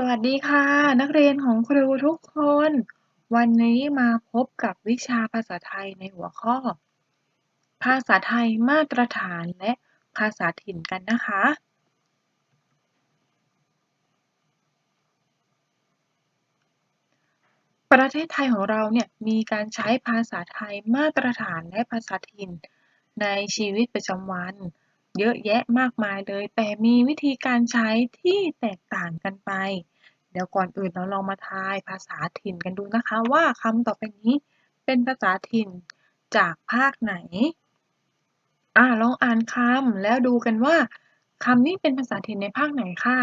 สวัสดีค่ะ นักเรียนของครูทุกคน วันนี้มาพบกับวิชาภาษาไทยในหัวข้อ ภาษาไทยมาตรฐานและภาษาถิ่นกันนะคะ ประเทศไทยของเราเนี่ยมีการใช้ภาษาไทยมาตรฐานและภาษาถิ่นในชีวิตประจำวัน เยอะแยะมากมายเลย แต่มีวิธีการใช้ที่แตกต่างกันไป เดี๋ยวก่อนอื่นเราลองมาทายภาษาถิ่นกันดูนะคะ ว่าคำต่อไปนี้เป็นภาษาถิ่นจากภาคไหน อ่าลองอ่านคำแล้วดูกันว่าคำนี้เป็นภาษาถิ่นในภาคไหนค่ะ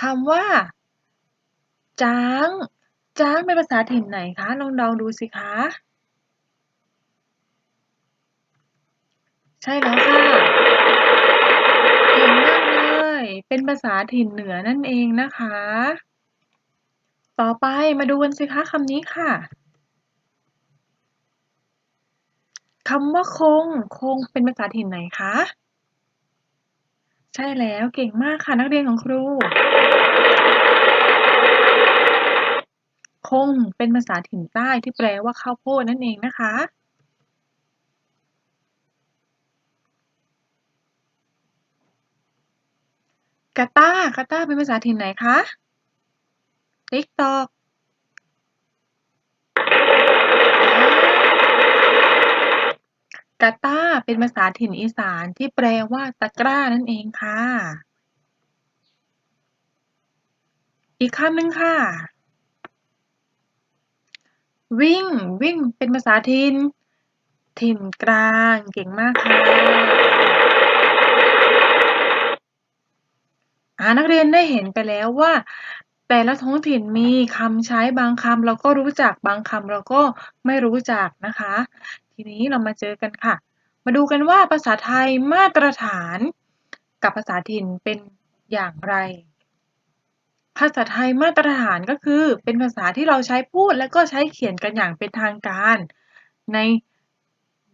คำว่าจ้าง จ้างเป็นภาษาถิ่นไหนคะ ลองเดาดูสิคะ ใช่แล้วค่ะ เก่งมากเลย เป็นภาษาถิ่นเหนือนั่นเองนะคะ ต่อไปมาดูกันสิคะคำนี้ค่ะคำว่าคง คงเป็นภาษาถิ่นไหนคะ ใช่แล้วเก่งมากค่ะนักเรียนของครู คงเป็นภาษาถิ่นใต้ที่แปลว่าข้าวโพดนั่นเองนะคะ กาตาร์กาตาร์เป็นภาษาถิ่นไหนคะ ติ๊กตอกกาตาร์เป็นภาษาถิ่นอีสานที่แปลว่าตะกร้านั่นเองค่ะ อีกคำหนึ่งค่ะ วิ่ง วิ่ง เป็นภาษาถิ่นถิ่นกลาง เก่งมากค่ะ อ่า นักเรียนได้เห็นไปแล้วว่า แต่ละท้องถิ่นมีคำใช้บางคำเราก็รู้จักบางคำเราก็ไม่รู้จักนะคะ ทีนี้เรามาเจอกันค่ะ มาดูกันว่าภาษาไทยมาตรฐาน กับภาษาถิ่นเป็นอย่างไร ภาษาไทยมาตรฐานก็คือ เป็นภาษาที่เราใช้พูดและก็ใช้เขียนกันอย่างเป็นทางการ ใน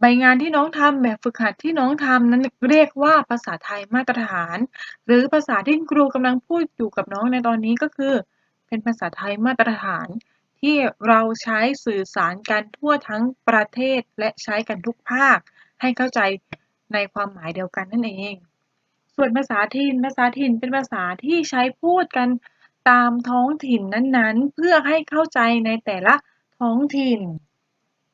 ใบงานที่น้องทำ แบบฝึกหัดที่น้องทำนั้นเรียกว่าภาษาไทยมาตรฐาน หรือภาษาที่ครูกำลังพูดอยู่กับน้องในตอนนี้ ก็คือ เป็นภาษาไทยมาตรฐาน ที่เราใช้สื่อสารกันทั่วทั้งประเทศ และใช้กันทุกภาค ให้เข้าใจในความหมายเดียวกันนั่นเอง ส่วนภาษาถิ่น ภาษาถิ่นเป็นภาษาที่ใช้พูดกันตามท้องถิ่นนั้นๆ เพื่อให้เข้าใจในแต่ละท้องถิ่น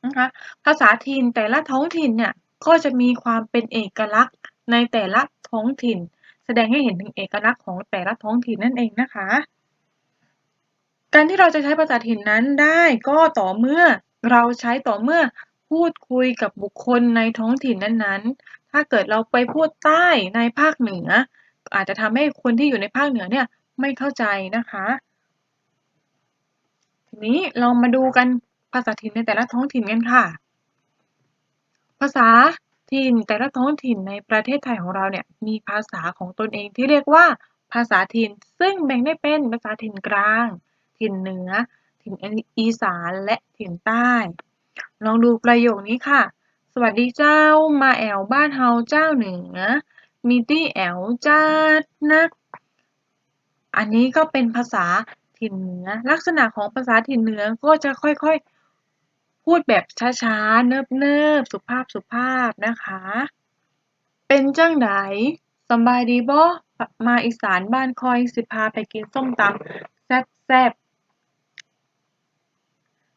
นะคะ ภาษาถิ่นแต่ละท้องถิ่นเนี่ยก็จะมีความเป็นเอกลักษณ์ในแต่ละท้องถิ่น แสดงให้เห็นถึงเอกลักษณ์ของแต่ละท้องถิ่นนั่นเองนะคะ การที่เราจะใช้ภาษาถิ่นนั้นได้ก็ต่อเมื่อเราใช้ต่อเมื่อพูดคุยกับบุคคลในท้องถิ่นนั้นๆ ถ้าเกิดเราไปพูดใต้ในภาคเหนือ อาจจะทำให้คนที่อยู่ในภาคเหนือเนี่ยไม่เข้าใจนะคะ ทีนี้เรามาดูกัน ภาษาถิ่นในแต่ละท้องถิ่นกันค่ะ ภาษาถิ่นแต่ละท้องถิ่นในประเทศไทยของเราเนี่ยมีภาษาของตนเองที่เรียกว่า ภาษาถิ่น ซึ่งแบ่งได้เป็นภาษาถิ่นกลาง ถิ่นเหนือ ถิ่นอีสานและถิ่นใต้ ลองดูประโยคนี้ค่ะ สวัสดีเจ้ามาแอวบ้านเฮาเจ้าเหนือ มีตี้แอวจ้านัก อันนี้ก็เป็นภาษาถิ่นเหนือ ลักษณะของภาษาถิ่นเหนือก็จะค่อยๆ พูดแบบช้าๆ เนิบๆ สุภาพสุภาพนะคะ เป็นจังไดสบายดีบ่มาอีสานบ้านคอยสิพาไปกินส้มตำแซ่บๆ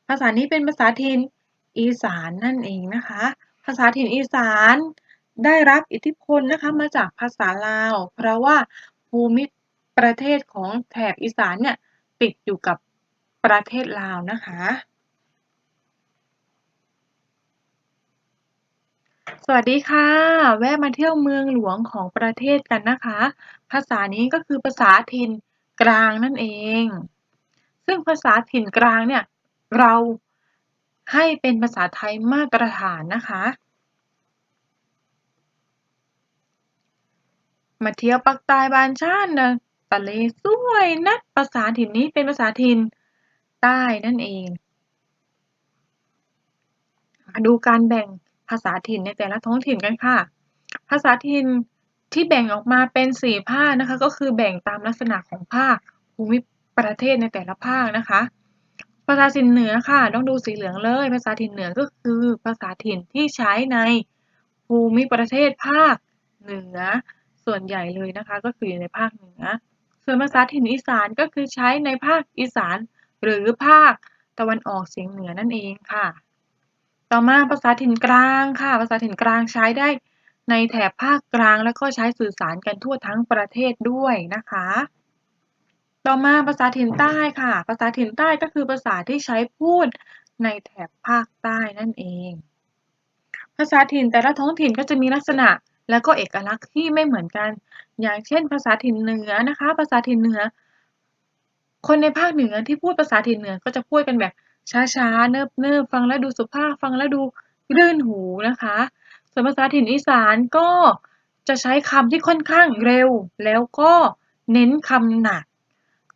ภาษานี้เป็นภาษาถิ่นอีสานนั่นเองนะคะ ภาษาถิ่นอีสานได้รับอิทธิพลนะคะมาจากภาษาลาว เพราะว่าภูมิประเทศของแถบอีสานเนี่ยติดอยู่กับประเทศลาวนะคะ สวัสดีค่ะ แวะมาเที่ยวเมืองหลวงของประเทศกันนะคะ ภาษานี้ก็คือภาษาถิ่นกลางนั่นเอง ซึ่งภาษาถิ่นกลางเนี่ย เราให้เป็นภาษาไทยมาตรฐานนะคะ มาเที่ยวปักใต้บ้านชาตินะทะเลสวยนะ ภาษาถิ่นนี้เป็นภาษาถิ่นใต้นั่นเอง มาดูการแบ่ง ภาษาถิ่นในแต่ละท้องถิ่นกันค่ะ ภาษาถิ่นที่แบ่งออกมาเป็น4ภาคนะคะ ก็คือแบ่งตามลักษณะของภาคภูมิประเทศในแต่ละภาคนะคะ ภาษาถิ่นเหนือค่ะ ต้องดูสีเหลืองเลย ภาษาถิ่นเหนือก็คือภาษาถิ่นที่ใช้ในภูมิประเทศภาคเหนือ ส่วนใหญ่เลยนะคะ ก็คืออยู่ในภาคเหนือ ส่วนภาษาถิ่นอีสานก็คือใช้ในภาคอีสาน หรือภาคตะวันออกเฉียงเหนือนั่นเองค่ะ ต่อมาภาษาถิ่นกลางค่ะ ภาษาถิ่นกลางใช้ได้ในแถบภาคกลางแล้วก็ใช้สื่อสารกันทั่วทั้งประเทศด้วยนะคะ ต่อมาภาษาถิ่นใต้ค่ะ ภาษาถิ่นใต้ก็คือภาษาที่ใช้พูดในแถบภาคใต้นั่นเอง ภาษาถิ่นแต่ละท้องถิ่นก็จะมีลักษณะและก็เอกลักษณ์ที่ไม่เหมือนกัน อย่างเช่น ภาษาถิ่นเหนือนะคะ ภาษาถิ่นเหนือ คนในภาคเหนือที่พูดภาษาถิ่นเหนือก็จะพูดกันแบบ ช้า ๆ เนิบ ๆ ฟังแล้วดูสุภาพ ฟังแล้วดูรื่นหูนะคะ ส่วนภาษาถิ่นอีสานก็จะใช้คำที่ค่อนข้างเร็ว แล้วก็เน้นคำหนัก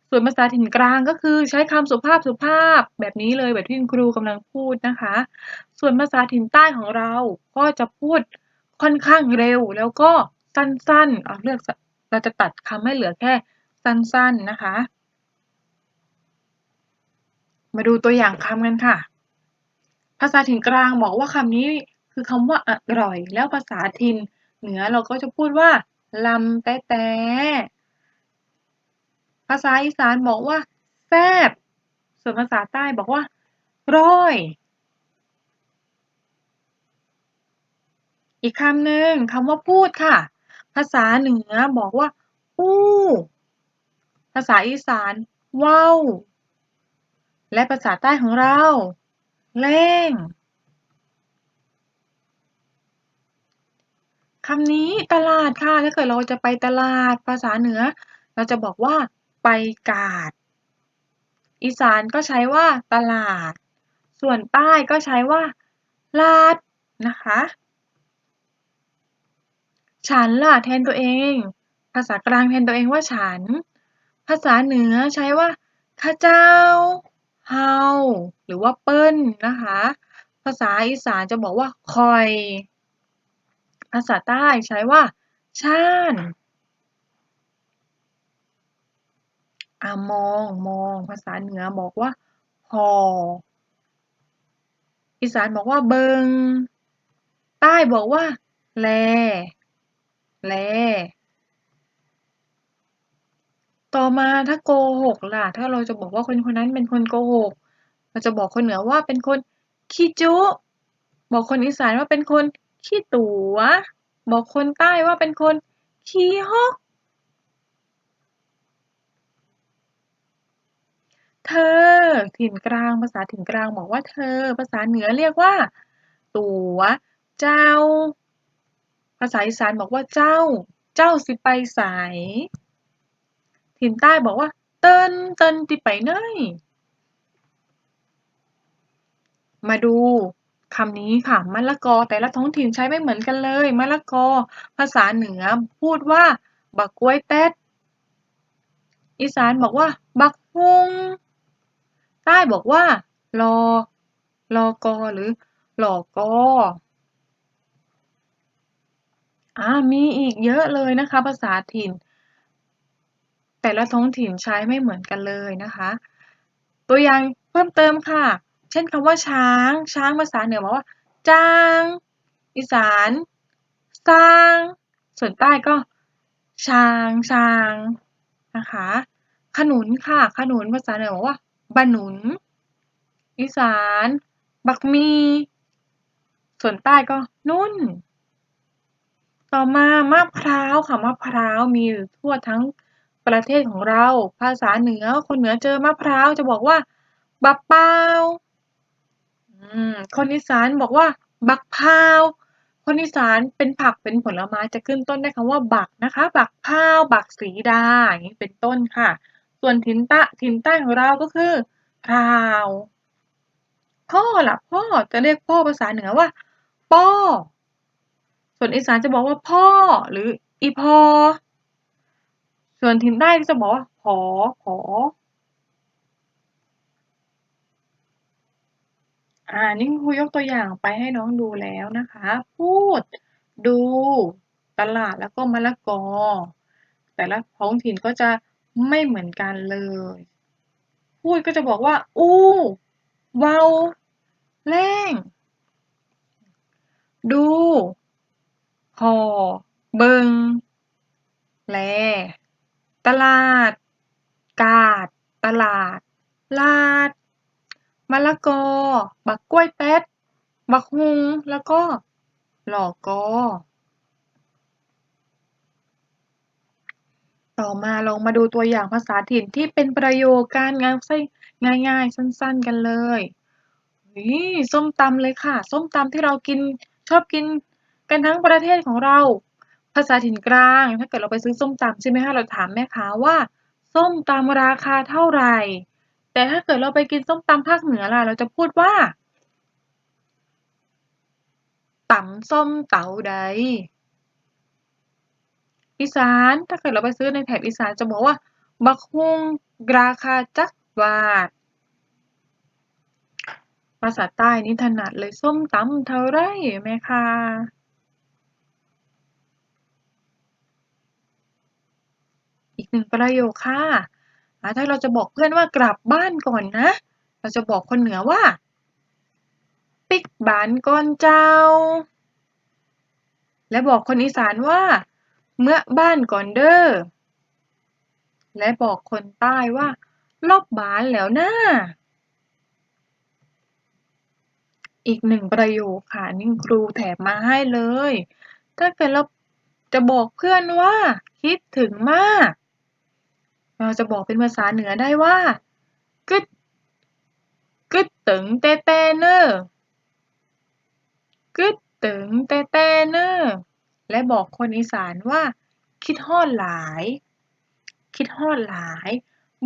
ส่วนภาษาถิ่นกลางก็คือใช้คำสุภาพสุภาพแบบนี้เลยแบบที่คุณครูกำลังพูดนะคะ ส่วนภาษาถิ่นใต้ของเราก็จะพูดค่อนข้างเร็ว แล้วก็สั้น ๆ เอาเลือกเราจะตัดคำให้เหลือแค่สั้น ๆ นะคะ มาดูตัวอย่างคำกันค่ะ ภาษาถิ่นกลางบอกว่าคำนี้คือคำว่าอร่อย แล้วภาษาถิ่นเหนือเราก็จะพูดว่าลำแต๊แต๊ภาษาอีสานบอกว่าแซ่บส่วนภาษาใต้บอกว่าร้อย อีกคำหนึ่งคำว่าพูดค่ะ ภาษาเหนือบอกว่าอู้ ภาษาอีสานว้าว และภาษาใต้ของเราเล่งคำนี้ตลาดค่ะ ถ้าเกิดเราจะไปตลาดภาษาเหนือ เราจะบอกว่า ไปกาด อีสานก็ใช้ว่า ตลาด ส่วนใต้ก็ใช้ว่า ลาด นะคะ ฉันล่ะแทนตัวเอง ภาษากลางแทนตัวเองว่าฉัน ภาษาเหนือใช้ว่าข้าเจ้า เฮาหรือว่าเปิ้ลนะคะ ภาษาอีสานจะบอกว่าคอย ภาษาใต้ใช้ว่าชานอามองมองภาษาเหนือบอกว่าพออีสานบอกว่าเบิง ใต้บอกว่า แล แล ต่อมาถ้าโกหกล่ะ ถ้าเราจะบอกว่าคนคนนั้นเป็นคนโกหก เราจะบอกคนเหนือว่าเป็นคนขี้จุบอกคนอีสานว่าเป็นคนขี้ตัว บอกคนใต้ว่าเป็นคนขี้ฮก เธอถิ่นกลางภาษาถิ่นกลางบอกว่าเธอ ภาษาเหนือเรียกว่า ตัว เจ้า ภาษาอีสานบอกว่าเจ้า เจ้าสิไปไส ถิ่นใต้บอกว่า เติ้นเติ้นติไปไหนมาดูคำนี้ค่ะมะละกอแต่ละท้องถิ่นใช้ไม่เหมือนกันเลยมะละกอ ภาษาเหนือพูดว่าบักกล้วยแต๊ดอีสานบอกว่า บักฮุงใต้บอกว่ารอรอกอหรือหลอกออ่ามีอีกเยอะเลยนะคะ ภาษาถิ่น แต่ละท้องถิ่นใช้ไม่เหมือนกันเลยนะคะ ตัวอย่างเพิ่มเติมค่ะ เช่นคำว่าช้าง ช้างภาษาเหนือบอกว่าจ้าง อีสาน สร้าง ส่วนใต้ก็ช้างช้างนะคะ ขนุนค่ะ ขนุนภาษาเหนือบอกว่าบะหนุน อีสาน บักมี ส่วนใต้ก็นุ่น ต่อมามะพร้าวค่ะ มะพร้าวมีทั่วทั้ง ประเทศของเรา ภาษาเหนือ คนเหนือเจอมะพร้าวจะบอกว่า บักเปาอืมคนอีสานบอกว่า บักพาว คนอีสานเป็นผักเป็นผลไม้จะขึ้นต้นด้วยคำว่า บักนะคะ บักพาว บักสีดาอย่างนี้เป็นต้นค่ะ ส่วนถิ่นใต้ถิ่นใต้ของเราก็คือพราว พ่อล่ะ พ่อจะเรียกพ่อภาษาเหนือว่าป้อส่วนอีสานจะบอกว่าพ่อหรืออีพอ ส่วนถิ่นใต้ก็จะบอกว่าผอผออ่า นี่คุณครูยกตัวอย่างไปให้น้องดูแล้วนะคะ พูด ดู ตลาดแล้วก็มะละกอ แต่ละท้องถิ่นก็จะไม่เหมือนกันเลย พูดก็จะบอกว่า อู้เวาแรงดูห่อเบิงแล ตลาด กาด ตลาด ลาด มะละกอ บักกล้วยแป๊ดบักฮุง แล้วก็ หล่อกอ ต่อมาลองมาดูตัวอย่างภาษาถิ่นที่เป็นประโยคการงานไส้ง่ายๆ สั้นๆกันเลยนี่ส้มตำเลยค่ะ ส้มตำที่เรากินชอบกินกันทั้งประเทศของเรา ภาษาถิ่นกลาง ถ้าเกิดเราไปซื้อส้มตำใช่ไหมคะเราถามแม่ค้าว่า ส้มตำราคาเท่าไหร่ แต่ถ้าเกิดเราไปกินส้มตำภาคเหนือล่ะ เราจะพูดว่าตำส้มเต๋าใด อีสาน ถ้าเกิดเราไปซื้อในแถบอีสานจะบอกว่า บักฮุงราคาจักบาท ภาษาใต้นี่ถนัดเลยส้มตำเท่าไรแม่ค่ะ อีกหนึ่งประโยคค่ะถ้าเราจะบอกเพื่อนว่ากลับบ้านก่อนนะ เราจะบอกคนเหนือว่า ปิกบ้านก่อนเจ้า และบอกคนอีสานว่า เมื่อบ้านก่อนเด้อ และบอกคนใต้ว่าลอบบ้านแล้วนะอีกหนึ่งประโยคค่ะนี่งครูแถมมาให้เลย ถ้าเกิดเราจะบอกเพื่อนว่า คิดถึงมาก เราจะบอกเป็นภาษาเหนือได้ว่ากึดกึดตึงเตเตเนอร์กึดตึงเตเตเนอร์และบอกคนอีสานว่า คิดฮอดหลาย คิดฮอดหลาย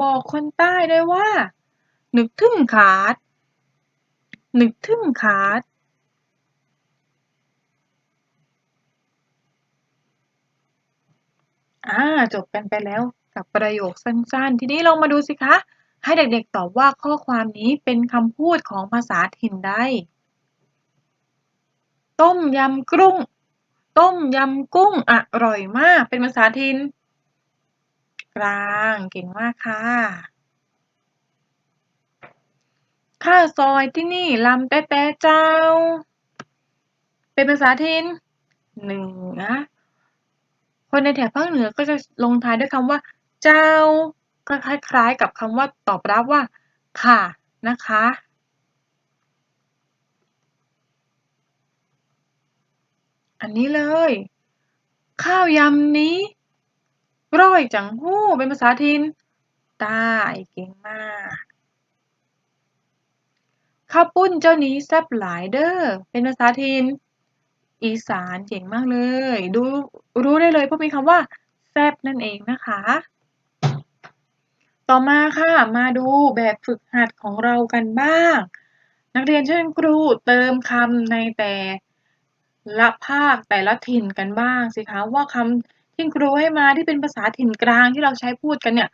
บอกคนใต้ได้ว่า นึกถึงขาด นึกถึงขาดอ่าจบกันไปแล้ว กับประโยคสั้นๆ ทีนี้ลองมาดูสิคะ ให้เด็กๆตอบว่าข้อความนี้เป็นคำพูดของภาษาถิ่นใด ต้มยำกุ้ง ต้มยำกุ้งอร่อยมาก เป็นภาษาถิ่นกลางเก่งมากค่ะ ข้าวซอยที่นี่ลำแต่แต่เจ้า เป็นภาษาถิ่นเหนือคนในแถบภาคเหนือก็จะลงท้ายด้วยคำว่า เจ้า ก็คล้าย ๆ กับคำว่าตอบรับว่า ค่ะ นะคะ อันนี้เลย ข้าวยำนี้ ร่อยจังหู้ เป็นภาษาถิ่นใต้เก่งมากข้าวปุ้นเจ้านี้แซ่บหลายเด้อเป็นภาษาถิ่นอีสานเก่งมากเลย ดูรู้ได้เลยเพราะมีคำว่าแซ่บนั่นเองนะคะ ต่อมาค่ะ มาดูแบบฝึกหัดของเรากันบ้าง นักเรียนเชิญครูเติมคำในแต่ละภาคแต่ละถิ่นกันบ้างสิคะว่าคำที่ครูให้มาที่เป็นภาษาถิ่นกลางที่เราใช้พูดกันเนี่ย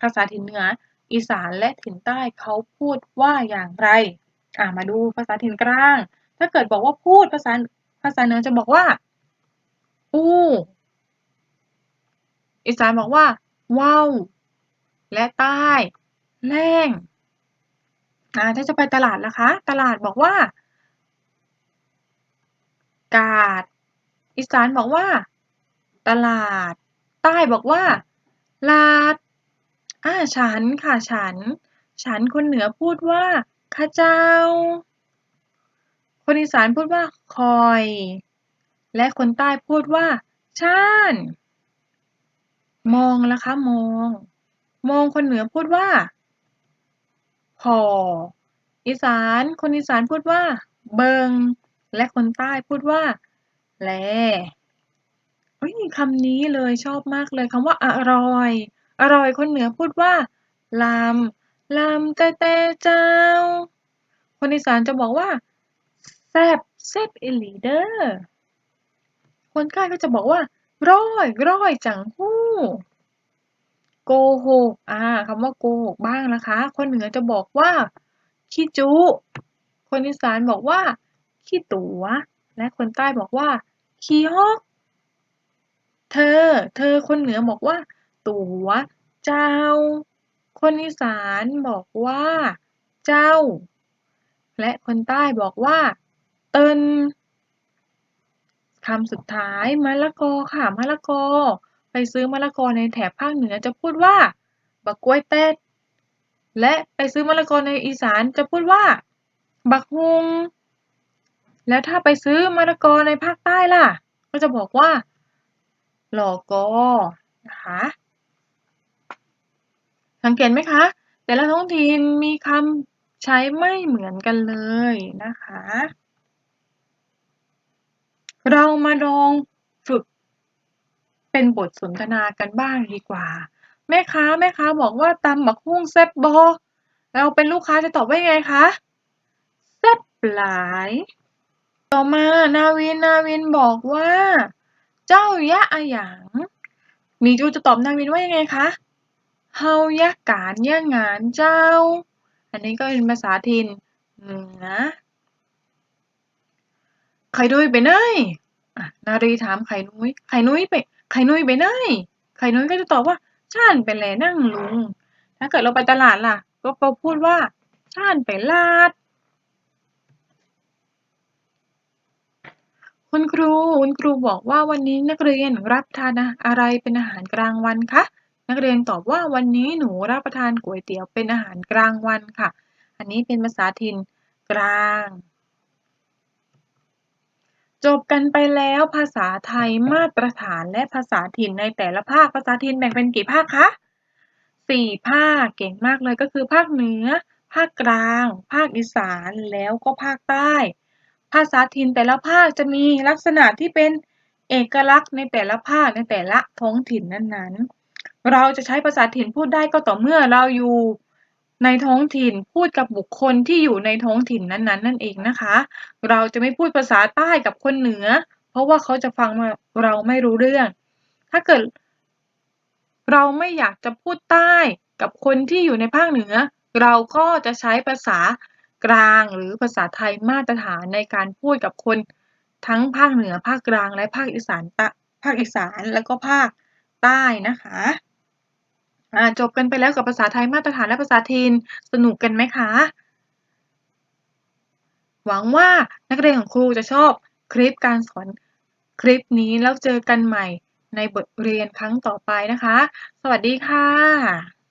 ภาษาถิ่นเหนือ อีสานและถิ่นใต้เขาพูดว่าอย่างไร อ่ามาดูภาษาถิ่นกลาง ถ้าเกิดบอกว่าพูดภาษาภาษาเหนือจะบอกว่าอู้อีสานบอกว่าว้าว และใต้แรงถ้าจะไปตลาดล่ะคะ ตลาดบอกว่า กาด อีสานบอกว่า ตลาด ใต้บอกว่า ลาดอ่าฉันค่ะฉัน ฉันคนเหนือพูดว่าข้าเจ้า คนอีสานพูดว่าคอย และคนใต้พูดว่าช่าน มองล่ะคะมอง มองคนเหนือพูดว่าพออีสาน คนอีสานพูดว่า เบิง และคนใต้พูดว่า แลเฮ้ยคำนี้เลยชอบมากเลยคำว่าอร่อย อร่อยคนเหนือพูดว่าลำลำแต่แต่เจ้า คนอีสานจะบอกว่าแซบแซบอิลีเดอร์คนใต้ก็จะบอกว่า ร้อย ร้อยจังหู้ โกหกอ่าคำว่าโกหกบ้างนะคะ คนเหนือจะบอกว่าขี้จุ คนอีสานบอกว่าขี้ตัว และคนใต้บอกว่าขี้ฮอก เธอ เธอคนเหนือบอกว่า ตัว เจ้า คนอีสานบอกว่า เจ้า และคนใต้บอกว่า เตินคำสุดท้ายมะละกอค่ะมะละกอ ไปซื้อมะละกอในแถบภาคเหนือจะพูดว่า บักกล้วยเต็ด และไปซื้อมะละกอในอีสานจะพูดว่า บักฮุง แล้วถ้าไปซื้อมะละกอในภาคใต้ล่ะ ก็จะบอกว่า หลอกอนะคะ สังเกตไหมคะ แต่ละท้องถิ่นมีคำใช้ไม่เหมือนกันเลยนะคะ เรามาลองฝึก เป็นบทสนทนากันบ้างดีกว่า แม่ค้าแม่ค้าบอกว่าตำบักฮุ่งแซ่บบอเราเป็นลูกค้าจะตอบว่ายังไงคะแซ่บหลาย ต่อมานาวินนาวินบอกว่า เจ้ายะอะหยังมีจูจะตอบนาวินว่ายังไงคะเฮายะการยะงานเจ้า อันนี้ก็เป็นภาษาถิ่นเหนือไข่นุ้ยไปไหนอะนารีถามไข่นุ้ยไข่นุ้ยไป ไข่นุ้ยไปไหนไข่นุ้ยก็จะตอบว่าช่านไปแลนั่งลุง ถ้าเกิดเราไปตลาดล่ะ ก็เราพูดว่าช่านไปลาด คุณครูคุณครูบอกว่าวันนี้นักเรียนรับทานอะไรเป็นอาหารกลางวันคะนักเรียนตอบว่าวันนี้หนูรับประทานก๋วยเตี๋ยวเป็นอาหารกลางวันค่ะ อันนี้เป็นภาษาถิ่นกลาง จบกันไปแล้วภาษาไทยมาตรฐานและภาษาถิ่นในแต่ละภาคภาษาถิ่นแบ่งเป็นกี่ภาคคะสี่ภาคเก่งมากเลยก็คือภาคเหนือ ภาคกลาง ภาคอีสานแล้วก็ภาคใต้ ภาษาถิ่นแต่ละภาคจะมีลักษณะที่เป็นเอกลักษณ์ในแต่ละภาคในแต่ละท้องถิ่นนั้นๆ เราจะใช้ภาษาถิ่นพูดได้ก็ต่อเมื่อเราอยู่ ในท้องถิ่นพูดกับบุคคลที่อยู่ในท้องถิ่นนั้นๆ นั่นเองนะคะ เราจะไม่พูดภาษาใต้กับคนเหนือ เพราะว่าเขาจะฟังเราไม่รู้เรื่อง ถ้าเกิด เราไม่อยากจะพูดใต้กับคนที่อยู่ในภาคเหนือ เราก็จะใช้ภาษากลางหรือภาษาไทยมาตรฐานในการพูดกับคนทั้งภาคเหนือภาคกลางและภาคอีสานภาคอีสานแล้วก็ภาคใต้นะคะ จบกันไปแล้วกับภาษาไทยมาตรฐานและภาษาถิ่นสนุกกันไหมคะ หวังว่านักเรียนของครูจะชอบคลิปการสอนคลิปนี้แล้วเจอกันใหม่ในบทเรียนครั้งต่อไปนะคะ สวัสดีค่ะ